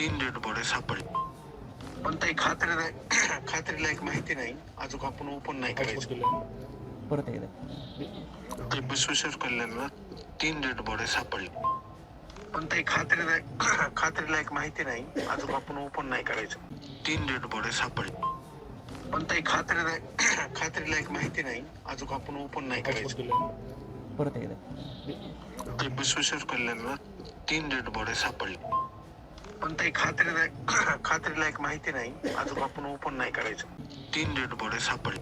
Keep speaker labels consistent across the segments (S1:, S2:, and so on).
S1: तीन dead body सापडले. पण काही खात्री नाही खात्रीलायक माहिती नाही. अजून आपण ओपन नाही करायचं.
S2: परत एकदा.
S1: तरी विश्वेश्वर कल्याणला तीन डेड बॉडी सापडले. पण काही खात्री नाही खात्रीलायक माहिती नाही. अजून आपण ओपन नाही करायचं. तीन डेड बॉडी सापडले. पण काही खात्री नाही खात्रीलायक माहिती नाही. अजून आपण ओपन नाही करायचं.
S2: परत एकदा.
S1: तरी विश्वेश्वर कल्याणला तीन डेड बॉडी सापडले. पण काही खात्री खात्रीलायक माहिती नाही. अजून आपण ओपन नाही करायचं. तीन डेड बॉडी सापडले.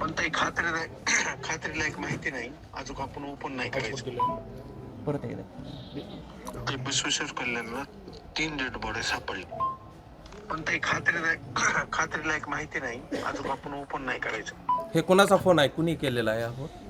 S1: पण काही खात्री खात्रीलायक माहिती नाही. अजून आपण ओपन नाही करायचं.
S2: परत एकदा.
S1: विश्वेश्वर कल्याणला तीन डेड बॉडी सापडले. पण काही खात्री खात्रीलायक माहिती नाही. अजून आपण ओपन नाही करायचं.
S3: हे कोणाचा फोन आहे? कुणी केलेला आहे हा फोन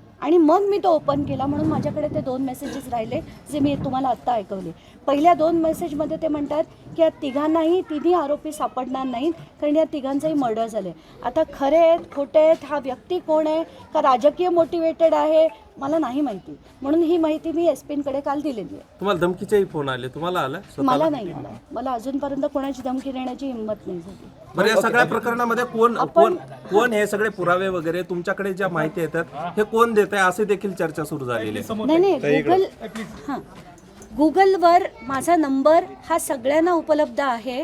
S4: आणि मग मी तो ओपन केला म्हणून माझ्याकडे ते दोन मेसेजेस राहिले जे मी तुम्हाला आत्ता ऐकवले. पहिल्या दोन मेसेजमध्ये ते म्हणतात की या तिघांनाही तिन्ही आरोपी सापडणार नाहीत कारण या तिघांचंही मर्डर झाले आता खरे आहेत खोटे आहेत हा व्यक्ती कोण आहे का राजकीय मोटिवेटेड आहे मला नाही माहिती. म्हणून ही माहिती मी एस पींकडे काल दिलेली आहे.
S3: तुम्हाला धमकीचेही फोन आले तुम्हाला आला?
S4: मला नाही आला. मला अजूनपर्यंत कोणाची धमकी देण्याची हिंमत नाही झाली.
S3: बरं या सगळ्या प्रकरणामध्ये कोण कोण कोण हे सगळे पुरावे वगैरे तुमच्याकडे ज्या माहिती येतात हे कोण देत आहे? असे देखील चर्चा सुरू झालेली आहे.
S4: नाही नाही गुगल हां. गुगलवर माझा नंबर हा सगळ्यांना उपलब्ध आहे.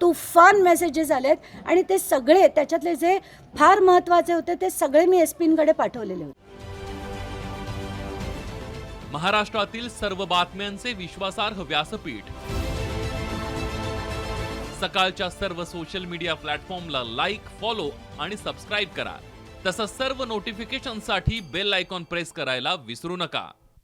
S4: तुफान मेसेजेस आलेत. आणि ते सगळे त्याच्यातले जे फार महत्त्वाचे होते ते सगळे मी एस पींकडे पाठवलेले होते.
S5: महाराष्ट्रातील सर्व बातम्यांचे विश्वासार्ह व्यासपीठ. सकाळच्या सर्व सोशल मीडिया प्लॅटफॉर्मला लाईक फॉलो आणि सबस्क्राईब करा. तसंच सर्व नोटिफिकेशनसाठी बेल आयकॉन प्रेस करायला विसरू नका.